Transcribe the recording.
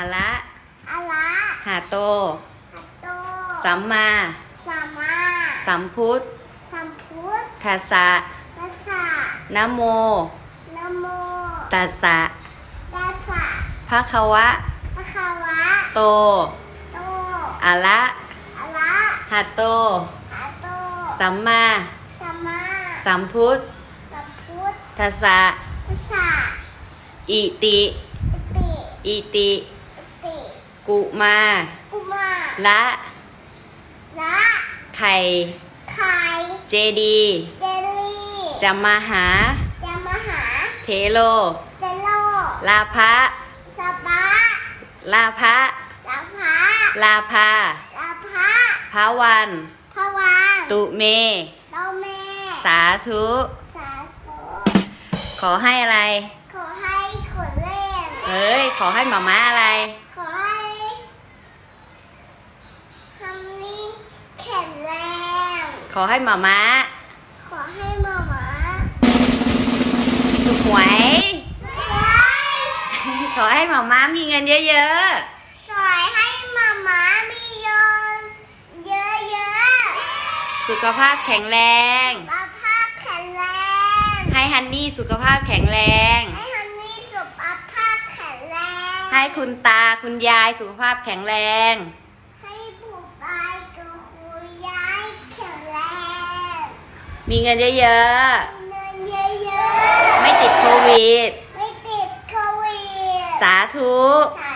อะละอะละหาโตหัตโตสัมมาสัมมาสัมพุทธสัมพุทธทัสสะตัสสะนะโมนะโมตัสสะตัสสะภะคะวะพระคาวะ โต โตอะละอะละหาโตหัตโตสัมมาสัมมาสัมพุทธสัมพุทธทัสสะตัสสะอิติ อิติ อิติอิติ กุมากุมาละละไข่ไข่เจดีเจลลี่จะมาหาจะมาหา เทโลเซโลลาภะสปาลาภะลาพะลาภาลาพะพาวันพะวันตุเมโตเม สาธุสาโสขอให้อะไร ขอให้ขนเล่นเฮ้ย ขอให้หมาม้าอะไร ขอให้ทำนี้แข็งแรง ขอให้หมาม้า ขอให้มาหมาถูกหวยสวยขอให้หมาม้ามีเงินเยอะสวยให้มาหมามีโยนเยอะๆ สุขภาพแข็งแรงๆสุขภาพแข็งแรง ให้ฮันนี่สุขภาพแข็งแรง ให้ฮันนี่สุขภาพแข็งแรง ให้คุณตาคุณยายสุขภาพแข็งแรง ให้ผู้ตายกับคุณยายแข็งแรง มีเงินเยอะมีเงินเยอะๆไม่ติดโควิด ๆ ไม่ติดโควิด สาธุ ส